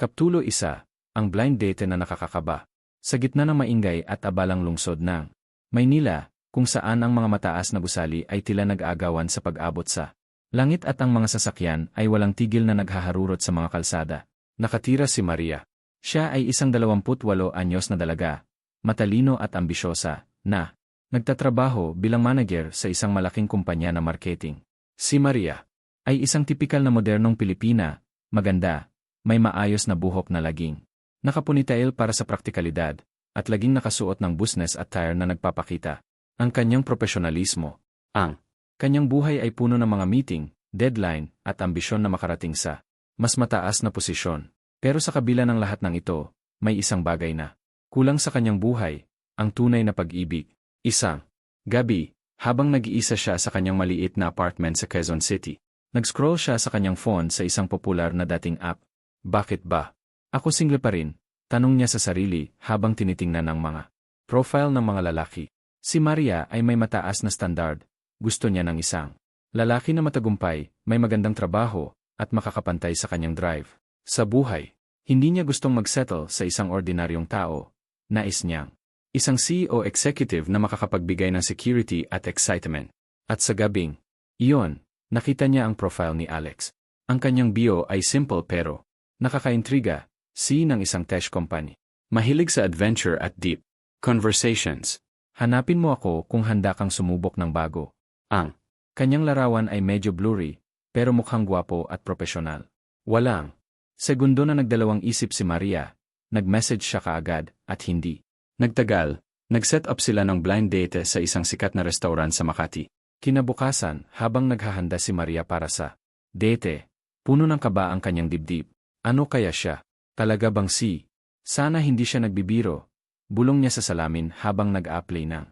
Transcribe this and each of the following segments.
Kaptulo isa, ang blind date na nakakakaba. Sa gitna ng maingay at abalang lungsod ng Maynila, kung saan ang mga mataas na gusali ay tila nag-aagawan sa pag-abot sa langit at ang mga sasakyan ay walang tigil na naghaharurot sa mga kalsada. Nakatira si Maria. Siya ay isang 28 anyos na dalaga, matalino at ambisyosa, na nagtatrabaho bilang manager sa isang malaking kumpanya na marketing. Si Maria ay isang tipikal na modernong Pilipina, maganda, may maayos na buhok na laging. Nakapunitail para sa praktikalidad, at laging nakasuot ng business attire na nagpapakita. Ang kanyang profesionalismo. Ang kanyang buhay ay puno ng mga meeting, deadline, at ambisyon na makarating sa mas mataas na posisyon. Pero sa kabila ng lahat ng ito, may isang bagay na kulang sa kanyang buhay, ang tunay na pag-ibig. Isang gabi, habang nag-iisa siya sa kanyang maliit na apartment sa Quezon City, nag-scroll siya sa kanyang phone sa isang popular na dating app. Bakit ba? Ako single pa rin, tanong niya sa sarili habang tinitingnan ng mga profile ng mga lalaki. Si Maria ay may mataas na standard, gusto niya ng isang lalaki na matagumpay, may magandang trabaho, at makakapantay sa kanyang drive. Sa buhay, hindi niya gustong magsettle sa isang ordinaryong tao. Nais niyang isang CEO executive na makakapagbigay ng security at excitement. At sa gabing, iyon, nakita niya ang profile ni Alex. Ang kanyang bio ay simple pero Nakakaintriga, C ng isang tech company. Mahilig sa adventure at deep conversations. Hanapin mo ako kung handa kang sumubok ng bago. Ang kanyang larawan ay medyo blurry, pero mukhang gwapo at profesional. Walang segundo na nagdalawang isip si Maria, nag-message siya kaagad, at hindi. Nagtagal, nag-set up sila ng blind date sa isang sikat na restaurant sa Makati. Kinabukasan, habang naghahanda si Maria para sa date, puno ng kaba ang kanyang dibdib. Ano kaya siya? Talaga bang si? Sana hindi siya nagbibiro. Bulong niya sa salamin habang nag-apply ng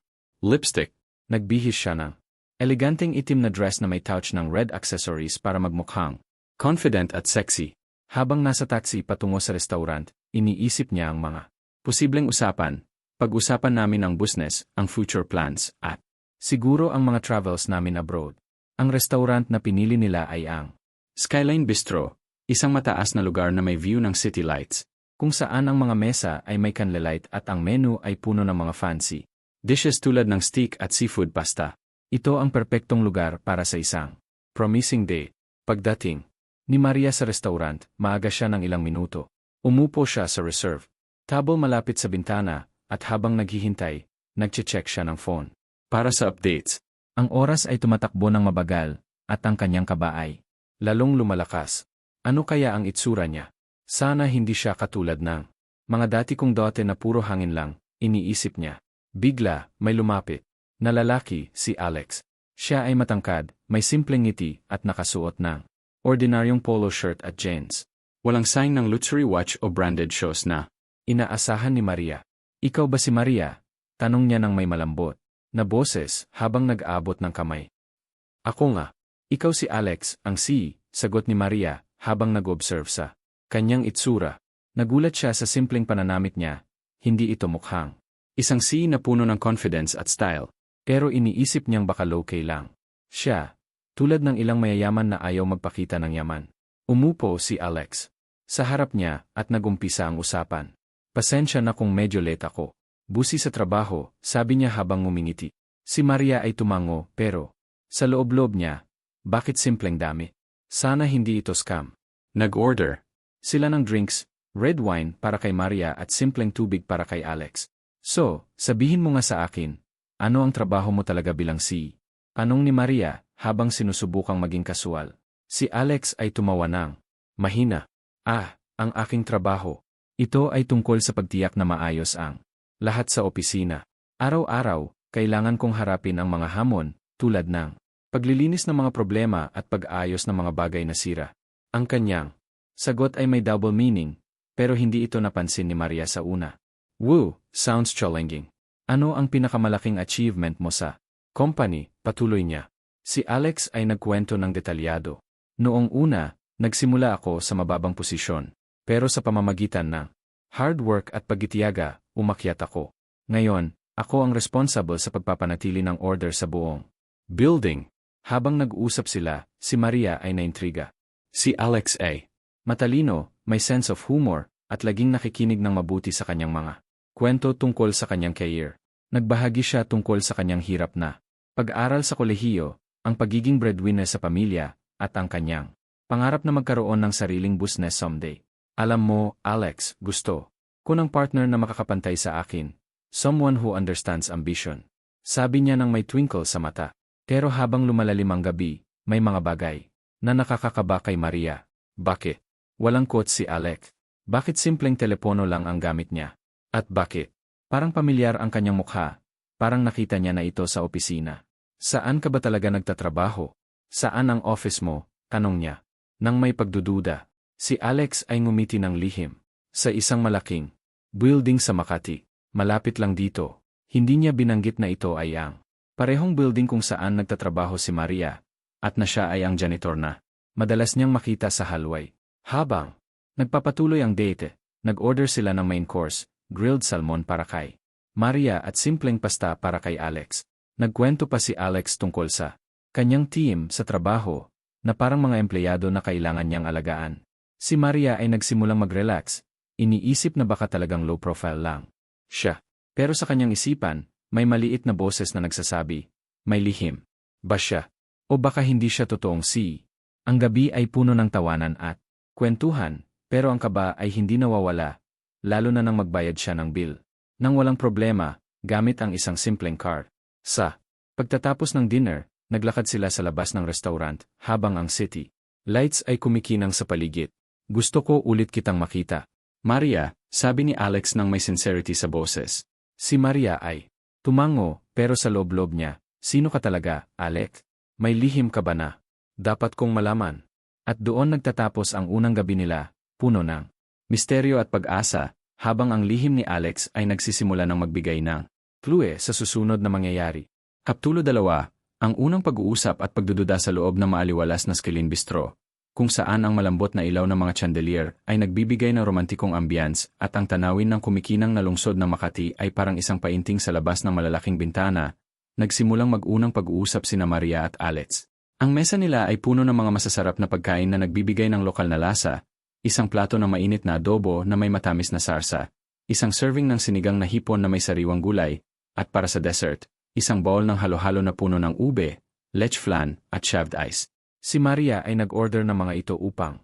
lipstick. Nagbihis siya ng eleganteng itim na dress na may touch ng red accessories para magmukhang confident at sexy. Habang nasa taxi patungo sa restaurant, iniisip niya ang mga posibleng usapan. Pag-usapan namin ang business, ang future plans, at siguro ang mga travels namin abroad. Ang restaurant na pinili nila ay ang Skyline Bistro, Isang mataas na lugar na may view ng city lights, kung saan ang mga mesa ay may candlelight at ang menu ay puno ng mga fancy dishes tulad ng steak at seafood pasta. Ito ang perpektong lugar para sa isang promising day. Pagdating ni Maria sa restaurant, maaga siya ng ilang minuto. Umupo siya sa reserve. Table malapit sa bintana, at habang naghihintay, nagche-check siya ng phone. Para sa updates, ang oras ay tumatakbo ng mabagal, at ang kanyang kaba ay lalong lumalakas. Ano kaya ang itsura niya? Sana hindi siya katulad ng mga dati kong dote na puro hangin lang, iniisip niya. Bigla, may lumapit. Na lalaki, si Alex. Siya ay matangkad, may simpleng ngiti at nakasuot ng ordinaryong polo shirt at jeans. Walang sign ng luxury watch o branded shoes na inaasahan ni Maria. Ikaw ba si Maria? Tanong niya ng may malambot na boses habang nag-abot ng kamay. Ako nga. Ikaw si Alex, ang si, sagot ni Maria, habang nag-observe sa kanyang itsura. Nagulat siya sa simpleng pananamit niya, hindi ito mukhang. Isang si na puno ng confidence at style, pero iniisip niyang baka low-key lang. Siya, tulad ng ilang mayayaman na ayaw magpakita ng yaman. Umupo si Alex. Sa harap niya at nagumpisa ang usapan. Pasensya na kung medyo late ako. Busi sa trabaho, sabi niya habang ngumingiti. Si Maria ay tumango, pero, sa loob-loob niya, bakit simpleng dami? Sana hindi ito scam. Nag-order. Sila ng drinks, red wine para kay Maria at simpleng tubig para kay Alex. So, sabihin mo nga sa akin, ano ang trabaho mo talaga bilang si? Anong ni Maria habang sinusubukang maging kasual? Si Alex ay tumawa ng mahina. Ah, ang aking trabaho. Ito ay tungkol sa pagtiyak na maayos ang lahat sa opisina. Araw-araw, kailangan kong harapin ang mga hamon, tulad ng Paglilinis ng mga problema at pag-ayos ng mga bagay na sira. Ang kanyang sagot ay may double meaning, pero hindi ito napansin ni Maria sa una. Woo, sounds challenging. Ano ang pinakamalaking achievement mo sa company? Patuloy niya. Si Alex ay nagkwento ng detalyado. Noong una, nagsimula ako sa mababang posisyon, pero sa pamamagitan ng hard work at pagitiyaga, umakyat ako. Ngayon, ako ang responsible sa pagpapanatili ng order sa buong building. Habang nag-uusap sila, si Maria ay naintriga. Si Alex ay matalino, may sense of humor, at laging nakikinig ng mabuti sa kanyang mga kwento tungkol sa kanyang career. Nagbahagi siya tungkol sa kanyang hirap na pag-aral sa kolehiyo, ang pagiging breadwinner sa pamilya, at ang kanyang pangarap na magkaroon ng sariling business someday. Alam mo, Alex, gusto ko ng partner na makakapantay sa akin, someone who understands ambition. Sabi niya nang may twinkle sa mata. Pero habang lumalalim ang gabi, may mga bagay na nakakakaba kay Maria. Bakit? Walang quote si Alec. Bakit simpleng telepono lang ang gamit niya? At bakit? Parang pamilyar ang kanyang mukha. Parang nakita niya na ito sa opisina. Saan ka ba talaga nagtatrabaho? Saan ang office mo? Tanong niya. Nang may pagdududa, si Alex ay ngumiti ng lihim. Sa isang malaking building sa Makati. Malapit lang dito. Hindi niya binanggit na ito ay ang parehong building kung saan nagtatrabaho si Maria, at na siya ay ang janitor na. Madalas niyang makita sa hallway. Habang nagpapatuloy ang date, nag-order sila ng main course, grilled salmon para kay Maria at simpleng pasta para kay Alex. Nagkwento pa si Alex tungkol sa kanyang team sa trabaho na parang mga empleyado na kailangan niyang alagaan. Si Maria ay nagsimulang mag-relax, iniisip na baka talagang low profile lang siya. Pero sa kanyang isipan, may maliit na boses na nagsasabi, may lihim. Ba siya? O baka hindi siya totoong si. Ang gabi ay puno ng tawanan at kwentuhan, pero ang kaba ay hindi nawawala, lalo na nang magbayad siya ng bill. Nang walang problema, gamit ang isang simpleng card. Sa pagtatapos ng dinner, naglakad sila sa labas ng restaurant habang ang city lights ay kumikinang sa paligid. Gusto ko ulit kitang makita. Maria, sabi ni Alex nang may sincerity sa boses. Si Maria ay tumango, pero sa loob-loob niya, sino ka talaga, Alec? May lihim ka ba na? Dapat kong malaman. At doon nagtatapos ang unang gabi nila, puno ng misteryo at pag-asa, habang ang lihim ni Alex ay nagsisimula ng magbigay ng clue sa susunod na mangyayari. Kaptulo 2, ang unang pag-uusap at pagdududa sa loob ng maaliwalas na Skilin Bistro, kung saan ang malambot na ilaw ng mga chandelier ay nagbibigay ng romantikong ambience at ang tanawin ng kumikinang na lungsod ng Makati ay parang isang painting sa labas ng malalaking bintana, nagsimulang mag-unang pag-uusap sina Maria at Alex. Ang mesa nila ay puno ng mga masasarap na pagkain na nagbibigay ng lokal na lasa, isang plato ng mainit na adobo na may matamis na sarsa, isang serving ng sinigang na hipon na may sariwang gulay, at para sa dessert, isang bowl ng halo-halo na puno ng ube, lech flan, at shaved ice. Si Maria ay nag-order ng mga ito upang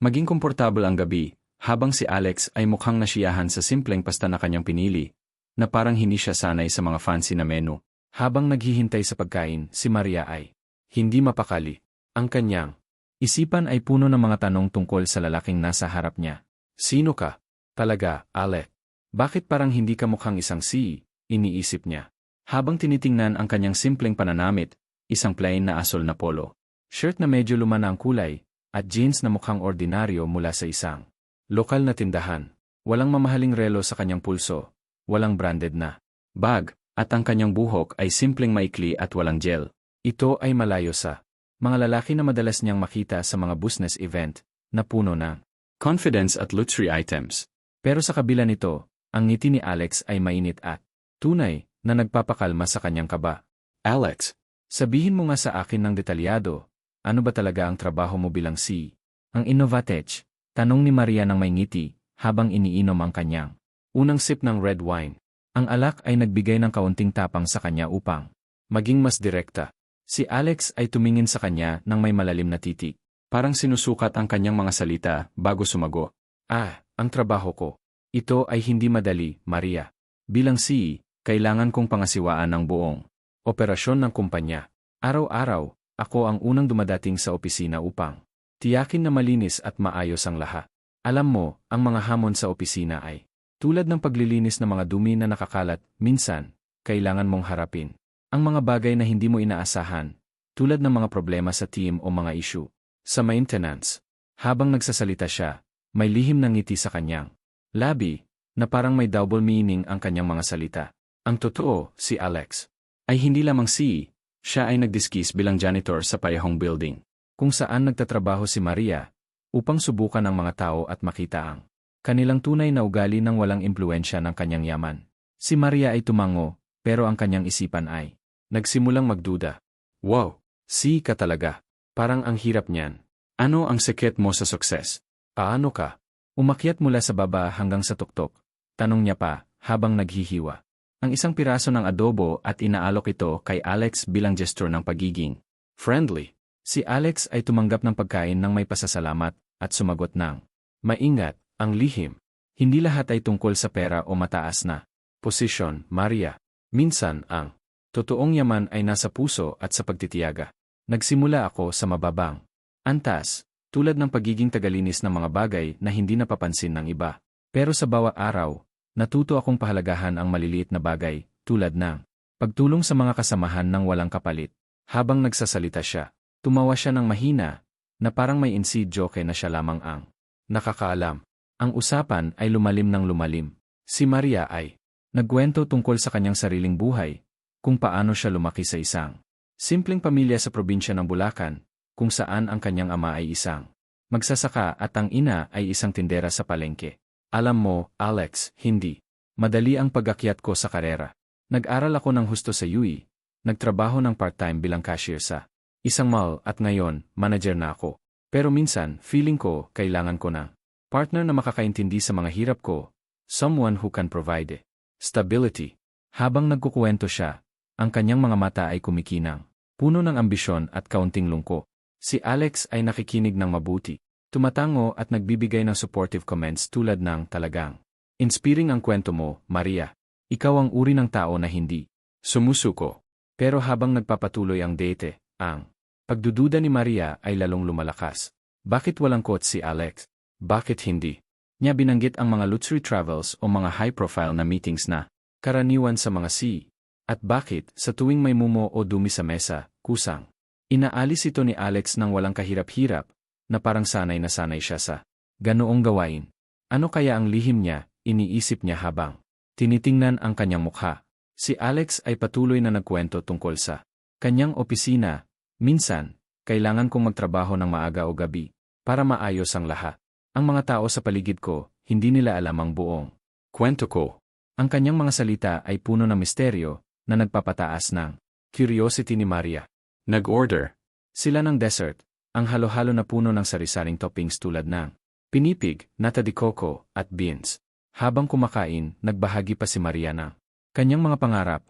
maging komportable ang gabi, habang si Alex ay mukhang nasiyahan sa simpleng pasta na kanyang pinili, na parang hindi siya sanay sa mga fancy na menu. Habang naghihintay sa pagkain, si Maria ay hindi mapakali. Ang kanyang Isipan ay puno ng mga tanong tungkol sa lalaking nasa harap niya. Sino ka? Talaga, Alec. Bakit parang hindi ka mukhang isang si? Iniisip niya. Habang tinitingnan ang kanyang simpleng pananamit, isang plain na asol na polo, shirt na medyo lumana ang kulay, at jeans na mukhang ordinaryo mula sa isang lokal na tindahan. Walang mamahaling relo sa kanyang pulso, walang branded na bag, at ang kanyang buhok ay simpleng maikli at walang gel. Ito ay malayo sa mga lalaki na madalas niyang makita sa mga business event, na puno ng confidence at luxury items. Pero sa kabila nito, ang ngiti ni Alex ay mainit at tunay na nagpapakalma sa kanyang kaba. Alex, sabihin mo nga sa akin ng detalyado, ano ba talaga ang trabaho mo bilang C? Ang Innovatech, tanong ni Maria ng may ngiti, habang iniinom ang kanyang unang sip ng red wine. Ang alak ay nagbigay ng kaunting tapang sa kanya upang maging mas direkta. Si Alex ay tumingin sa kanya ng may malalim na titik. Parang sinusukat ang kanyang mga salita bago sumago. Ah, ang trabaho ko. Ito ay hindi madali, Maria. Bilang CEO, kailangan kong pangasiwaan ang buong operasyon ng kumpanya. Araw-araw, ako ang unang dumadating sa opisina upang tiyakin na malinis at maayos ang lahat. Alam mo, ang mga hamon sa opisina ay tulad ng paglilinis ng mga dumi na nakakalat, minsan, kailangan mong harapin. Ang mga bagay na hindi mo inaasahan, tulad ng mga problema sa team o mga issue. Sa maintenance, habang nagsasalita siya, may lihim ng ngiti sa kanyang labi, na parang may double meaning ang kanyang mga salita. Ang totoo, si Alex, ay hindi lamang si, siya ay nagdiskis bilang janitor sa payahong building, kung saan nagtatrabaho si Maria, upang subukan ang mga tao at makita ang kanilang tunay na ugali ng walang impluensya ng kanyang yaman. Si Maria ay tumango, pero ang kanyang isipan ay Nagsimulang magduda. Wow, si ka talaga. Parang ang hirap niyan. Ano ang sekret mo sa success? Paano ka? Umakyat mula sa baba hanggang sa tuktok. Tanong niya pa, habang naghihiwa. Ang isang piraso ng adobo at inaalok ito kay Alex bilang gesture ng pagiging friendly. Si Alex ay tumanggap ng pagkain ng may pasasalamat at sumagot ng maingat, ang lihim. Hindi lahat ay tungkol sa pera o mataas na posisyon, Maria. Minsan ang totoong yaman ay nasa puso at sa pagtitiyaga. Nagsimula ako sa mababang antas, tulad ng pagiging tagalinis ng mga bagay na hindi napapansin ng iba. Pero sa bawat araw, natuto akong pahalagahan ang maliliit na bagay, tulad ng pagtulong sa mga kasamahan ng walang kapalit. Habang nagsasalita siya, tumawa siya ng mahina, na parang may inside joke na siya lamang ang nakakaalam. Ang usapan ay lumalim ng lumalim. Si Maria ay nagkwento tungkol sa kanyang sariling buhay, kung paano siya lumaki sa isang simpleng pamilya sa probinsya ng Bulacan, kung saan ang kanyang ama ay isang magsasaka at ang ina ay isang tindera sa palengke. Alam mo, Alex, hindi. Madali ang pagakyat ko sa karera. Nag-aral ako ng husto sa UI, nagtrabaho ng part-time bilang cashier sa isang mall at ngayon, manager na ako. Pero minsan, feeling ko, kailangan ko ng partner na makakaintindi sa mga hirap ko, someone who can provide stability. Habang nagkukuwento siya, ang kanyang mga mata ay kumikinang, puno ng ambisyon at kaunting lungko. Si Alex ay nakikinig ng mabuti, tumatango at nagbibigay ng supportive comments tulad ng talagang. Inspiring ang kwento mo, Maria. Ikaw ang uri ng tao na hindi sumusuko. Pero habang nagpapatuloy ang date, ang pagdududa ni Maria ay lalong lumalakas. Bakit walang quote si Alex? Bakit hindi? Niya binanggit ang mga luxury travels o mga high-profile na meetings na karaniwan sa mga C. At bakit, sa tuwing may mumo o dumi sa mesa, kusang. Inaalis ito ni Alex ng walang kahirap-hirap, na parang sanay na sanay siya sa ganoong gawain. Ano kaya ang lihim niya, iniisip niya habang tinitingnan ang kanyang mukha. Si Alex ay patuloy na nagkwento tungkol sa kanyang opisina. Minsan, kailangan kong magtrabaho ng maaga o gabi para maayos ang lahat. Ang mga tao sa paligid ko, hindi nila alam ang buong kwento ko. Ang kanyang mga salita ay puno ng misteryo na nagpapataas ng curiosity ni Maria. Nag-order sila ng dessert, ang halo-halo na puno ng sarisaring toppings tulad ng pinipig, nata de coco, at beans. Habang kumakain, nagbahagi pa si Maria ng kanyang mga pangarap.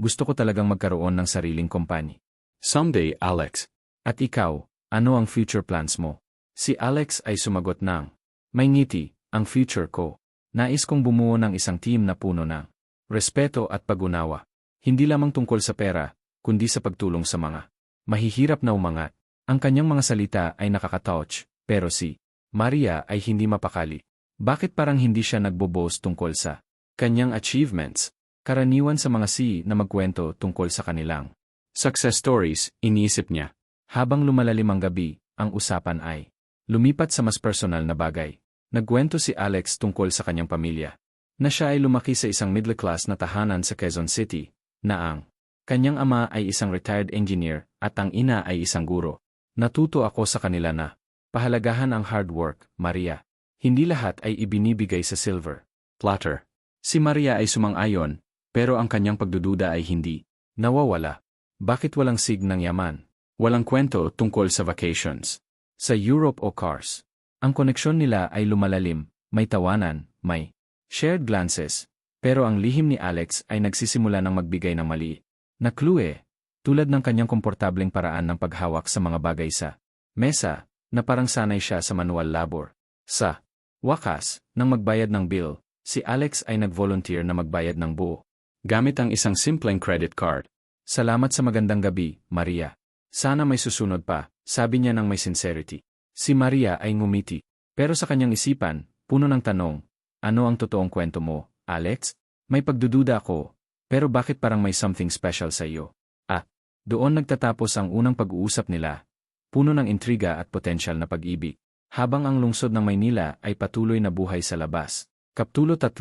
Gusto ko talagang magkaroon ng sariling kompany. Someday, Alex. At ikaw, ano ang future plans mo? Si Alex ay sumagot ng, may ngiti, ang future ko. Nais kong bumuo ng isang team na puno ng respeto at pagunawa. Hindi lamang tungkol sa pera, kundi sa pagtulong sa mga mahihirap na umangat. Ang kanyang mga salita ay nakakatouch, pero si Maria ay hindi mapakali. Bakit parang hindi siya nagboboast tungkol sa kanyang achievements? Karaniwan sa mga C na magkwento tungkol sa kanilang success stories, iniisip niya. Habang lumalalim ang gabi, ang usapan ay lumipat sa mas personal na bagay. Nagkwento si Alex tungkol sa kanyang pamilya. Na siya ay lumaki sa isang middle class na tahanan sa Quezon City, na ang kanyang ama ay isang retired engineer at ang ina ay isang guro. Natuto ako sa kanila na pahalagahan ang hard work, Maria. Hindi lahat ay ibinibigay sa silver platter. Si Maria ay sumang-ayon, pero ang kanyang pagdududa ay hindi nawawala. Bakit walang sig ng yaman? Walang kwento tungkol sa vacations. Sa Europe o cars. Ang koneksyon nila ay lumalalim, may tawanan, may shared glances, pero ang lihim ni Alex ay nagsisimula ng magbigay ng mali. Na clue, tulad ng kanyang komportableng paraan ng paghawak sa mga bagay sa mesa, na parang sanay siya sa manual labor. Sa wakas, nang magbayad ng bill, si Alex ay nag-volunteer na magbayad ng buo. Gamit ang isang simpleng credit card. Salamat sa magandang gabi, Maria. Sana may susunod pa, sabi niya ng may sincerity. Si Maria ay ngumiti. Pero sa kanyang isipan, puno ng tanong, ano ang totoong kwento mo, Alex, may pagdududa ako, pero bakit parang may something special sa iyo? Doon nagtatapos ang unang pag-uusap nila. Puno ng intriga at potensyal na pag-ibig. Habang ang lungsod ng Maynila ay patuloy na buhay sa labas. Kaptulo 3,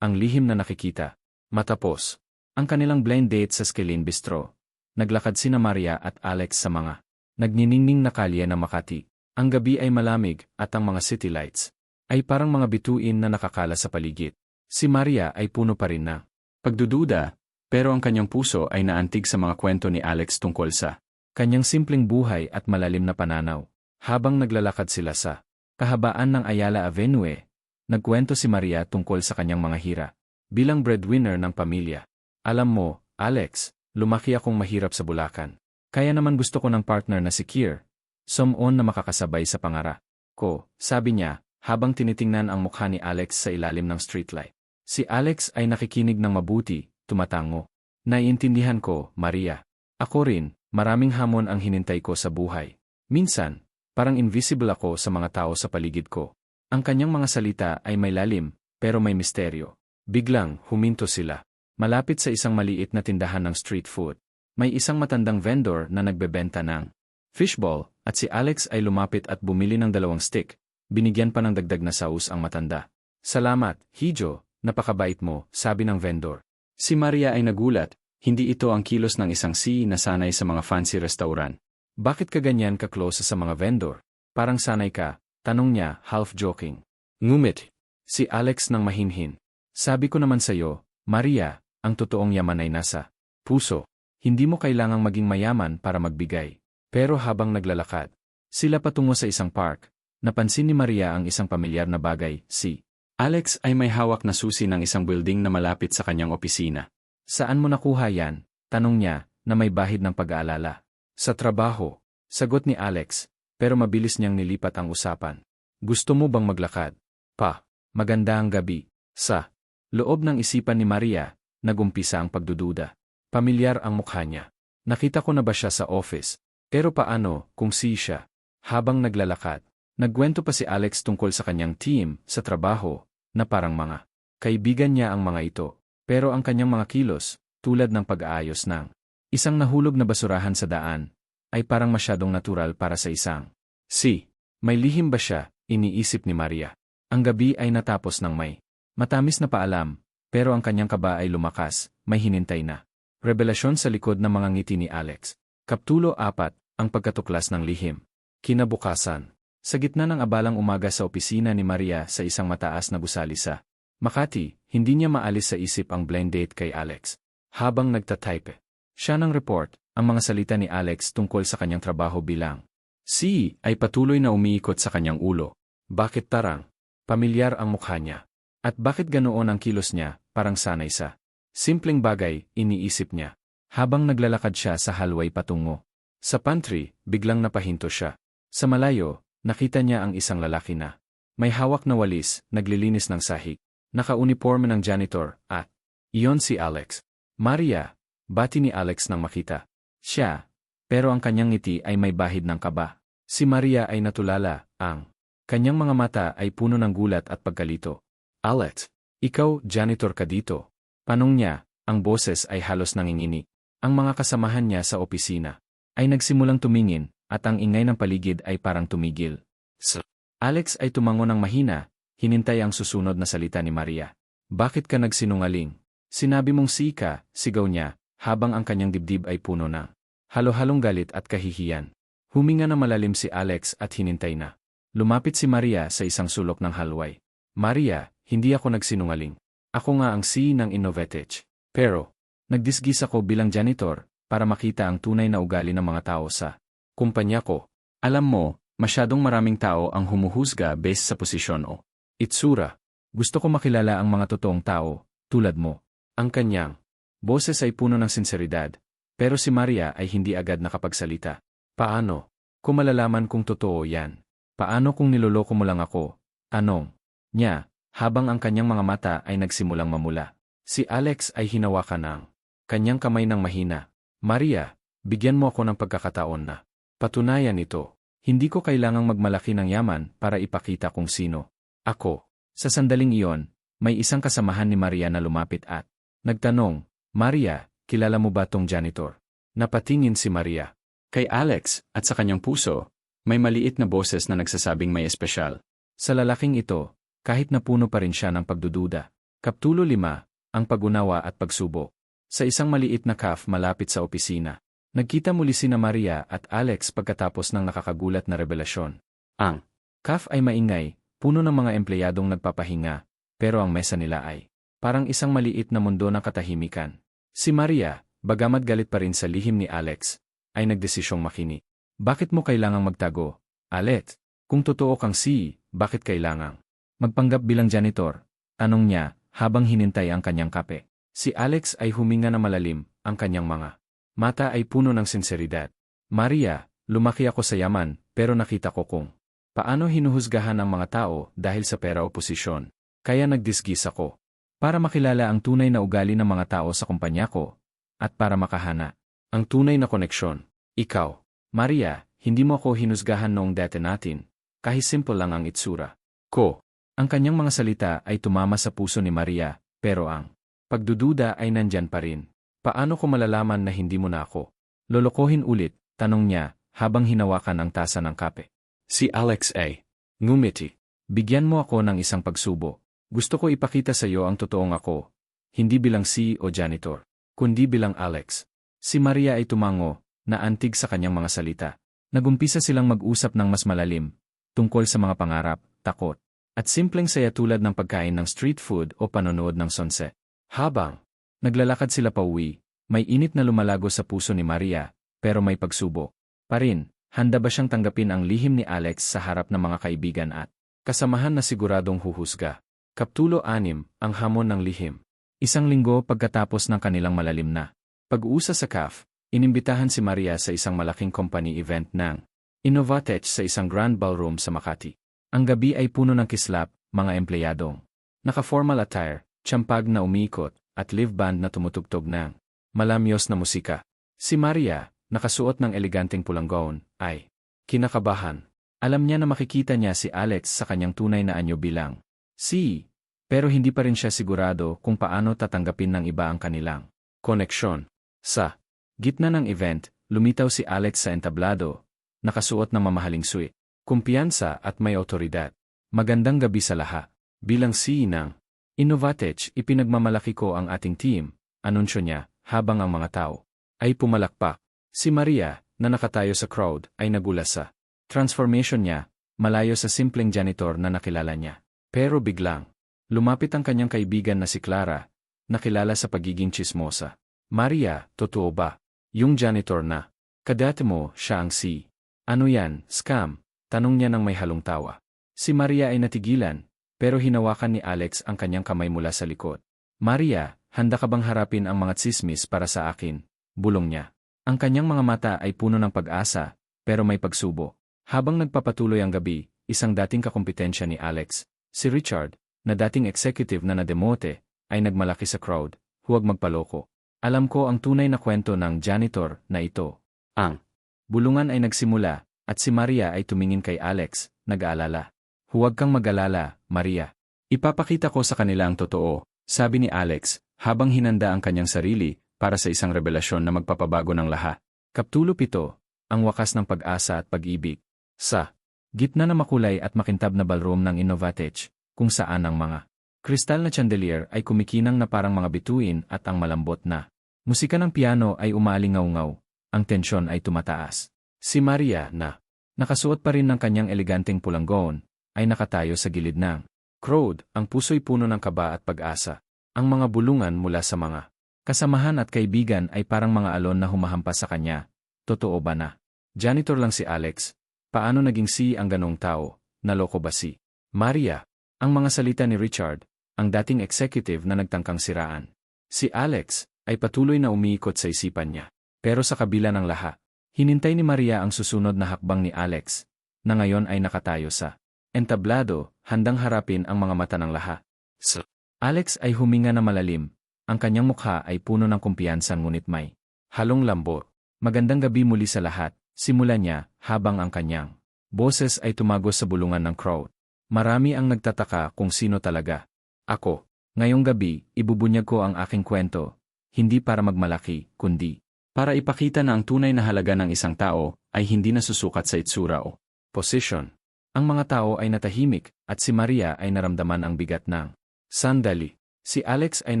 ang lihim na nakikita. Matapos, ang kanilang blind date sa Skilin Bistro. Naglakad sina Maria at Alex sa mga nagniningning na kalye ng Makati. Ang gabi ay malamig at ang mga city lights ay parang mga bituin na nakakala sa paligid. Si Maria ay puno pa rin na pagdududa, pero ang kanyang puso ay naantig sa mga kwento ni Alex tungkol sa kanyang simpleng buhay at malalim na pananaw. Habang naglalakad sila sa kahabaan ng Ayala Avenue, Nagkwento si Maria tungkol sa kanyang mga hira. Bilang breadwinner ng pamilya. Alam mo, Alex, lumaki akong mahirap sa Bulacan. Kaya naman gusto ko ng partner na si Kier. Some-on na makakasabay sa pangara. Ko, sabi niya, habang tinitingnan ang mukha ni Alex sa ilalim ng streetlight. Si Alex ay nakikinig ng mabuti, tumatango. Naiintindihan ko, Maria. Ako rin, maraming hamon ang hinintay ko sa buhay. Minsan, parang invisible ako sa mga tao sa paligid ko. Ang kanyang mga salita ay may lalim, pero may misteryo. Biglang, huminto sila. Malapit sa isang maliit na tindahan ng street food. May isang matandang vendor na nagbebenta ng fishball, at si Alex ay lumapit at bumili ng dalawang stick. Binigyan pa ng dagdag na saus ang matanda. Salamat, Hijo, napakabait mo, sabi ng vendor. Si Maria ay nagulat, hindi ito ang kilos ng isang si na sanay sa mga fancy restaurant. Bakit ka ganyan ka-close sa mga vendor? Parang sanay ka, Tanong niya, half joking. Ngumit. Si Alex nang mahinhin. Sabi ko naman sa'yo, Maria, ang totoong yaman ay nasa puso. Hindi mo kailangang maging mayaman para magbigay. Pero habang naglalakad, sila patungo sa isang park, napansin ni Maria ang isang pamilyar na bagay, si Alex ay may hawak na susi ng isang building na malapit sa kanyang opisina. Saan mo nakuha yan? Tanong niya, na may bahid ng pag-aalala. Sa trabaho, sagot ni Alex, pero mabilis niyang nilipat ang usapan. Gusto mo bang maglakad? Pa, maganda ang gabi. Sa loob ng isipan ni Maria, nagumpisa ang pagdududa. Pamilyar ang mukha niya. Nakita ko na ba siya sa office? Pero paano kung si siya? Habang naglalakad, nagkwento pa si Alex tungkol sa kanyang team, sa trabaho, na parang mga kaibigan niya ang mga ito. Pero ang kanyang mga kilos, tulad ng pag-aayos ng isang nahulog na basurahan sa daan, ay parang masyadong natural para sa isang. Si, may lihim ba siya, iniisip ni Maria. Ang gabi ay natapos ng may matamis na paalam, pero ang kanyang kaba ay lumakas, may hinintay na. Revelasyon sa likod ng mga ngiti ni Alex. Kaptulo 4, ang pagkatuklas ng lihim. Kinabukasan. Sa gitna ng abalang umaga sa opisina ni Maria sa isang mataas na gusali sa Makati, hindi niya maalis sa isip ang blind date kay Alex. Habang nagtatype, siya ng report, ang mga salita ni Alex tungkol sa kanyang trabaho bilang Si ay patuloy na umiikot sa kanyang ulo. Bakit tarang? Pamilyar ang mukha niya. At bakit ganoon ang kilos niya, parang sanay sa simpleng bagay, iniisip niya. Habang naglalakad siya sa hallway patungo. Sa pantry, biglang napahinto siya. Sa malayo, nakita niya ang isang lalaki na may hawak na walis, naglilinis ng sahig, naka-uniforme ng janitor, at iyon si Alex. Maria, bati ni Alex nang makita. Siya, pero ang kanyang ngiti ay may bahid ng kaba. Si Maria ay natulala, ang kanyang mga mata ay puno ng gulat at pagkalito. Alex, ikaw, janitor ka dito. Panong niya, ang boses ay halos nangingini. Ang mga kasamahan niya sa opisina ay nagsimulang tumingin at ang ingay ng paligid ay parang tumigil. So, Alex ay tumango ng mahina, hinintay ang susunod na salita ni Maria. Bakit ka nagsinungaling? Sinabi mong sika, sigaw niya, habang ang kanyang dibdib ay puno na. Halo-halong galit at kahihiyan. Huminga na malalim si Alex at hinintay na. Lumapit si Maria sa isang sulok ng halway. Maria, hindi ako nagsinungaling. Ako nga ang si ng Innovetech. Pero, nagdisgis ako bilang janitor para makita ang tunay na ugali ng mga tao sa kumpanya ko. Alam mo, masyadong maraming tao ang humuhusga based sa posisyon o itsura. Gusto ko makilala ang mga totoong tao, tulad mo. Ang kanyang Boses ay puno ng sinseridad, pero si Maria ay hindi agad nakapagsalita. Paano? Kung malalaman kung totoo yan. Paano kung niloloko mo lang ako? Anong? Niya, habang ang kanyang mga mata ay nagsimulang mamula. Si Alex ay hinawakan ng kanyang kamay ng mahina. Maria, bigyan mo ako ng pagkakataon na. Patunayan ito. Hindi ko kailangang magmalaki ng yaman para ipakita kung sino. Ako. Sa sandaling iyon, may isang kasamahan ni Maria na lumapit at nagtanong, Maria, kilala mo ba tong janitor? Napatingin si Maria. Kay Alex, at sa kanyang puso, may maliit na boses na nagsasabing may espesyal. Sa lalaking ito, kahit napuno pa rin siya ng pagdududa. Kaptulo 5, ang pagunawa at pagsubo. Sa isang maliit na calf malapit sa opisina, nagkita muli sina Maria at Alex pagkatapos ng nakakagulat na revelasyon. Ang calf ay maingay, puno ng mga empleyadong nagpapahinga, pero ang mesa nila ay parang isang maliit na mundo ng katahimikan. Si Maria, bagamat galit pa rin sa lihim ni Alex, ay nagdesisyong makini. Bakit mo kailangang magtago? Alet, kung totoo kang si, bakit kailangang? Magpanggap bilang janitor, tanong niya, habang hinintay ang kanyang kape. Si Alex ay huminga na malalim, ang kanyang mga mata ay puno ng sinseridad. Maria, lumaki ako sa yaman, pero nakita ko kung paano hinuhusgahan ang mga tao dahil sa pera o posisyon. Kaya nagdisgis ako. Para makilala ang tunay na ugali ng mga tao sa kumpanya ko, at para makahana ang tunay na koneksyon. Ikaw, Maria, hindi mo ako hinusgahan noong dati natin, kahit simple lang ang itsura ko. Ang kanyang mga salita ay tumama sa puso ni Maria, pero ang pagdududa ay nandyan pa rin. Paano ko malalaman na hindi mo na ako? Lolokohin ulit, tanong niya, habang hinawakan ang tasa ng kape. Si Alex ay, ngumiti. Bigyan mo ako ng isang pagsubo. Gusto ko ipakita sa iyo ang totoong ako, hindi bilang si o janitor, kundi bilang Alex. Si Maria ay tumango, na antig sa kanyang mga salita. Nagumpisa silang mag-usap ng mas malalim, tungkol sa mga pangarap, takot, at simpleng saya tulad ng pagkain ng street food o panonood ng sunset. Habang naglalakad sila pauwi, may init na lumalago sa puso ni Maria, pero may pagsubo. Pa rin, handa ba siyang tanggapin ang lihim ni Alex sa harap ng mga kaibigan at kasamahan na siguradong huhusga. Kaptulo 6, ang hamon ng lihim. Isang linggo pagkatapos ng kanilang malalim na pag-uusa sa CAF, inimbitahan si Maria sa isang malaking company event ng Innovatech sa isang grand ballroom sa Makati. Ang gabi ay puno ng kislap, mga empleyadong naka-formal attire, Tsampag na umiikot, at live band na tumutugtog ng malamyos na musika. Si Maria, nakasuot ng eleganteng pulang gown, ay kinakabahan. Alam niya na makikita niya si Alex sa kanyang tunay na anyo bilang si, pero hindi pa rin siya sigurado kung paano tatanggapin ng iba ang kanilang koneksyon. Sa gitna ng event, lumitaw si Alex sa entablado, nakasuot ng mamahaling suit, kumpiyansa at may otoridad. Magandang gabi sa lahat. Bilang si ng Innovatech, ipinagmamalaki ko ang ating team, anunsyo niya, habang ang mga tao ay pumalakpak. Si Maria, na nakatayo sa crowd, ay nagulas sa transformation niya, malayo sa simpleng janitor na nakilala niya. Pero biglang, lumapit ang kanyang kaibigan na si Clara, nakilala sa pagiging chismosa. Maria, totoo ba? Yung janitor na. Kadate mo, siya ang si. Ano yan, scam? Tanong niya ng may halong tawa. Si Maria ay natigilan, pero hinawakan ni Alex ang kanyang kamay mula sa likod. Maria, handa ka bang harapin ang mga tsismis para sa akin? Bulong niya. Ang kanyang mga mata ay puno ng pag-asa, pero may pagsubo. Habang nagpapatuloy ang gabi, isang dating kakumpetensya ni Alex, si Richard, na dating executive na nademote, ay nagmalaki sa crowd, huwag magpaloko. Alam ko ang tunay na kwento ng janitor na ito. Ang bulungan ay nagsimula, at si Maria ay tumingin kay Alex, nag-aalala. Huwag kang mag-alala, Maria. Ipapakita ko sa kanila ang totoo, sabi ni Alex, habang hinanda ang kanyang sarili para sa isang revelasyon na magpapabago ng lahat. Kaptulo 7, ang wakas ng pag-asa at pag-ibig. Sa gitna na makulay at makintab na ballroom ng Innovatech, kung saan ang mga kristal na chandelier ay kumikinang na parang mga bituin at ang malambot na musika ng piano ay umalingaw-ngaw, ang tensyon ay tumataas. Si Maria na nakasuot pa rin ng kanyang eleganteng pulang gown, ay nakatayo sa gilid ng crowd, ang puso'y puno ng kaba at pag-asa. Ang mga bulungan mula sa mga kasamahan at kaibigan ay parang mga alon na humahampas sa kanya. Totoo ba na? Janitor lang si Alex. Paano naging si ang ganong tao? Naloko ba si Maria? Ang mga salita ni Richard, ang dating executive na nagtangkang siraan. Si Alex ay patuloy na umiikot sa isipan niya. Pero sa kabila ng lahat, hinintay ni Maria ang susunod na hakbang ni Alex, na ngayon ay nakatayo sa Entablado, handang harapin ang mga mata ng lahat. So, Alex ay huminga na malalim. Ang kanyang mukha ay puno ng kumpiyansa ngunit may halong lambot. Magandang gabi muli sa lahat, simula niya, habang ang kanyang boses ay tumagos sa bulungan ng crowd. Marami ang nagtataka kung sino talaga. Ako, ngayong gabi, ibubunyag ko ang aking kwento, hindi para magmalaki, kundi para ipakita na ang tunay na halaga ng isang tao ay hindi nasusukat sa itsura o position. Ang mga tao ay natahimik, at si Maria ay naramdaman ang bigat ng sandali. Si Alex ay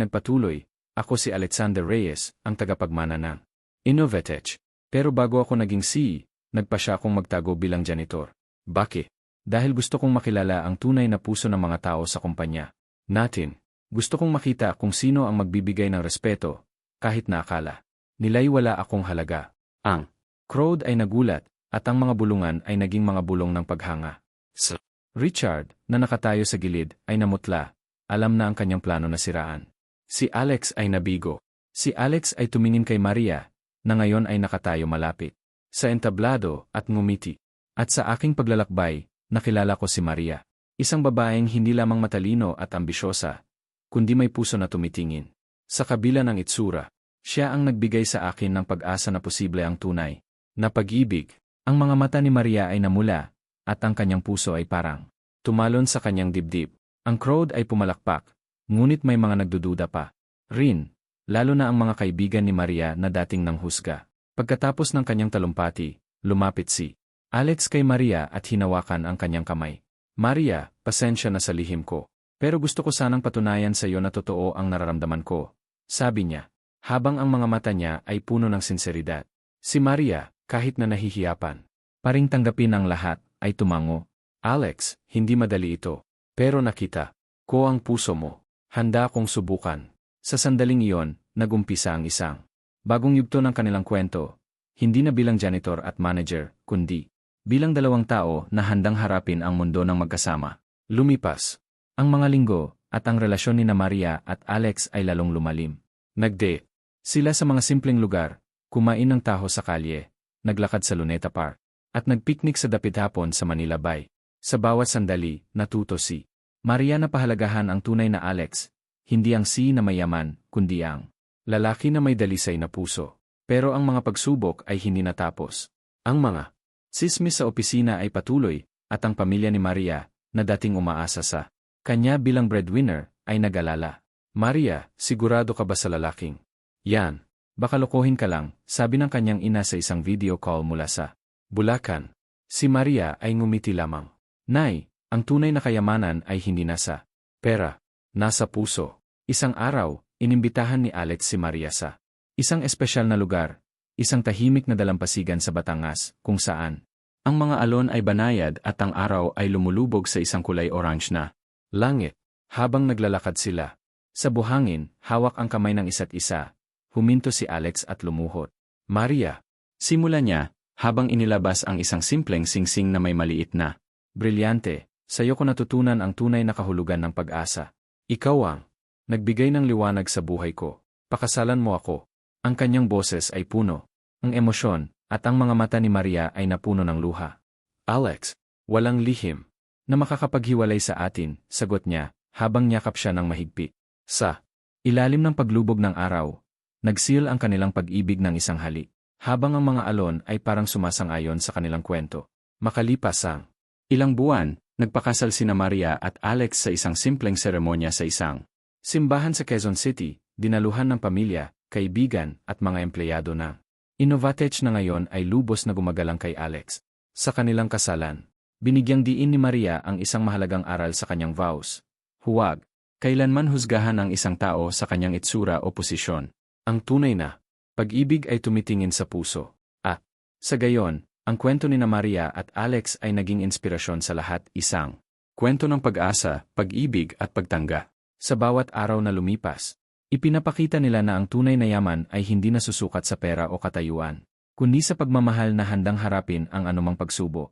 nagpatuloy, ako si Alexander Reyes, ang tagapagmana ng Innovatech. Pero bago ako naging CEO, nagpa siya akong magtago bilang janitor. Bakit? Dahil gusto kong makilala ang tunay na puso ng mga tao sa kumpanya. Natin. Gusto kong makita kung sino ang magbibigay ng respeto, kahit na akala. Nilay wala akong halaga. Ang crowd ay nagulat, at ang mga bulungan ay naging mga bulong ng paghanga. So, Richard, na nakatayo sa gilid, ay namutla. Alam na ang kanyang plano na siraan. Si Alex ay nabigo. Si Alex ay tumingin kay Maria, na ngayon ay nakatayo malapit. Sa entablado at ngumiti. At sa aking paglalakbay, nakilala ko si Maria. Isang babaeng hindi lamang matalino at ambisyosa, kundi may puso na tumitingin. Sa kabila ng itsura, siya ang nagbigay sa akin ng pag-asa na posible ang tunay. Na pag-ibig, ang mga mata ni Maria ay namula, at ang kanyang puso ay parang tumalon sa kanyang dibdib. Ang crowd ay pumalakpak, ngunit may mga nagdududa pa. Rin, lalo na ang mga kaibigan ni Maria na dating nang husga. Pagkatapos ng kanyang talumpati, lumapit si Alex kay Maria at hinawakan ang kanyang kamay. Maria, pasensya na sa lihim ko. Pero gusto ko sanang patunayan sa iyo na totoo ang nararamdaman ko. Sabi niya, habang ang mga mata niya ay puno ng sinseridad. Si Maria, kahit na nahihiyapan, paring tanggapin ang lahat, ay tumango. Alex, hindi madali ito. Pero nakita ko ang puso mo. Handa akong subukan. Sa sandaling iyon, nagumpisa ang isang bagong yugto ng kanilang kwento. Hindi na bilang janitor at manager, kundi bilang dalawang tao na handang harapin ang mundo ng magkasama. Lumipas. Ang mga linggo, at ang relasyon ni na Maria at Alex ay lalong lumalim. Nagde. Sila sa mga simpleng lugar, kumain ng taho sa kalye, naglakad sa Luneta Park, at nagpiknik sa dapit sa Manila Bay. Sa bawat sandali, natuto si Maria na pahalagahan ang tunay na Alex, hindi ang si na mayaman, kundi ang lalaki na may dalisay na puso. Pero ang mga pagsubok ay hindi natapos. Ang mga Sismis sa opisina ay patuloy, at ang pamilya ni Maria, na dating umaasa sa kanya bilang breadwinner, ay nag-alala. Maria, sigurado ka ba sa lalaking? Yan. Baka lokohin ka lang, sabi ng kanyang ina sa isang video call mula sa Bulacan. Si Maria ay ngumiti lamang. Nay, ang tunay na kayamanan ay hindi nasa pera, nasa puso. Isang araw, inimbitahan ni Alex si Maria sa isang espesyal na lugar, isang tahimik na dalampasigan sa Batangas, kung saan ang mga alon ay banayad at ang araw ay lumulubog sa isang kulay orange na langit. Habang naglalakad sila, sa buhangin, hawak ang kamay ng isa't isa, huminto si Alex at lumuhot. Maria, simula niya, habang inilabas ang isang simpleng singsing na may maliit na, Brilyante, sa'yo ko natutunan ang tunay na kahulugan ng pag-asa. Ikaw ang nagbigay ng liwanag sa buhay ko. Pakasalan mo ako. Ang kanyang boses ay puno. Ang emosyon, at ang mga mata ni Maria ay napuno ng luha. Alex, walang lihim. Na makakapaghiwalay sa atin, sagot niya, habang nyakap siya ng mahigpit. Sa ilalim ng paglubog ng araw, nagsil ang kanilang pag-ibig ng isang halik. Habang ang mga alon ay parang sumasang-ayon sa kanilang kwento. Makalipas ang ilang buwan, nagpakasal sina Maria at Alex sa isang simpleng seremonya sa isang simbahan sa Quezon City, dinaluhan ng pamilya, kaibigan, at mga empleyado na. Innovatech na ngayon ay lubos na gumagalang kay Alex. Sa kanilang kasalan, binigyang diin ni Maria ang isang mahalagang aral sa kanyang vows. Huwag, kailanman husgahan ang isang tao sa kanyang itsura o posisyon. Ang tunay na, pag-ibig ay tumitingin sa puso. At, sa gayon, ang kwento ni na Maria at Alex ay naging inspirasyon sa lahat isang kwento ng pag-asa, pag-ibig at pagtangga. Sa bawat araw na lumipas, Ipinapakita nila na ang tunay na yaman ay hindi nasusukat sa pera o katayuan, kundi sa pagmamahal na handang harapin ang anumang pagsubo.